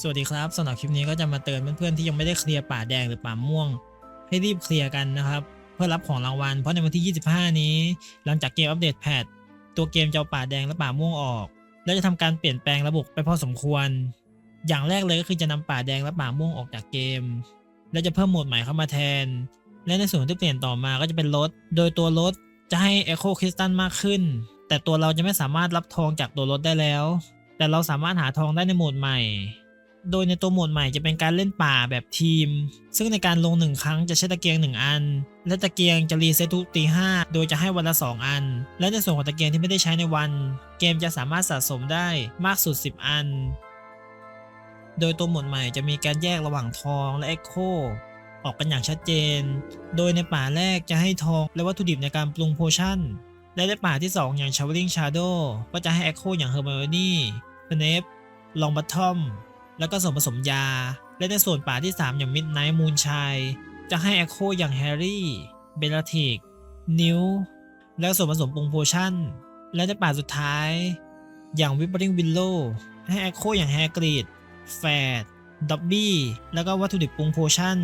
สวัสดีครับสำหรับคลิปนี้ก็จะมาเตือนเพื่อนๆที่ยังไม่ได้เคลียร์ป่าแดงหรือป่าม่วง ให้รีบเคลียร์กันนะครับ เพื่อรับของรางวัลเพราะในวันที่ 25 นี้ หลังจากเกมอัปเดตแพทตัวเกมจะเอาป่าแดงและป่าม่วงออก และจะทำการเปลี่ยนแปลงระบบไปพอสมควร อย่างแรกเลยก็คือจะนำป่าแดงและป่าม่วงออกจากเกม และจะเพิ่มโหมดใหม่เข้ามาแทน และในส่วนที่เปลี่ยนต่อมาก็จะเป็นรถ โดยตัวรถจะให้ Echo Crystal มากขึ้น แต่ตัวเราจะไม่สามารถรับทองจากตัวรถได้แล้ว แต่เราสามารถหาทองได้ในโหมดใหม่ โดยในตัวโหมดใหม่จะเป็นการเล่นป่าแบบทีม ซึ่งในการลงหนึ่งครั้งจะใช้ตะเกียง 1 อัน และตะเกียงจะรีเซ็ตทุกตีห้าโดยจะให้วันละ 2 อัน และในส่วนของตะเกียงที่ไม่ได้ใช้ในวัน เกมจะสามารถสะสมได้มากสุด 10 อัน โดยตัวโหมดใหม่จะมีการแยกระหว่างทองและเอ็กโคออกกันอย่างชัดเจน โดยในป่าแรกจะให้ทองและวัตถุดิบในการปรุงโพชั่น และในป่าที่ 2 อย่าง Showering Shadow ก็จะให้ Echo อย่าง Hermione Snape Longbottom แล้วก็ส่วนผสมยา และในส่วนป่าที่ 3 อย่าง Midnight Moonshine จะให้ Echo อย่าง Harry Bellatrix New แล้วส่วนผสมปรุงโพชั่น และในป่าสุดท้าย อย่าง Whispering Willow ให้ Echo อย่าง Hagrid Fad Dobby แล้วก็วัตถุดิบปรุงโพชั่น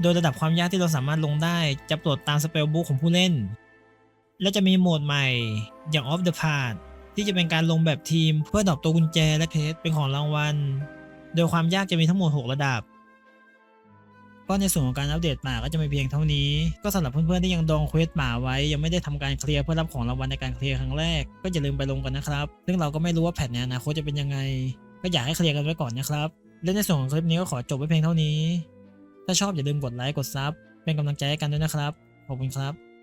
โดยระดับความยากที่เราสามารถลงได้จะปลดตามสเปลบุ๊กของผู้เล่น และจะมีโหมดใหม่อย่าง Off the Path ที่จะเป็นการลงแบบทีมเพื่อดอปตัวกุญแจและเพชรเป็นของรางวัล โดยความยากจะมีทั้งหมด 6 ระดับ ก็ในส่วนของการอัปเดตป่าก็จะมีเพียงเท่านี้ ก็สำหรับเพื่อนๆที่ยังดองเควสป่าไว้ ยังไม่ได้ทำการเคลียร์เพื่อรับของรางวัลในการเคลียร์ครั้งแรก ก็อย่าลืมไปลงกันนะครับ ซึ่งเราก็ไม่รู้ว่าแพทในอนาคตจะเป็นยังไง ก็อยากให้เคลียร์กันไว้ก่อนนะครับ และในส่วนของคลิปนี้ก็ขอจบไว้เพียงเท่านี้ ถ้าชอบอย่าลืมกดไลค์กดซับเป็นกำลังใจให้กันด้วยนะครับ ขอบคุณครับ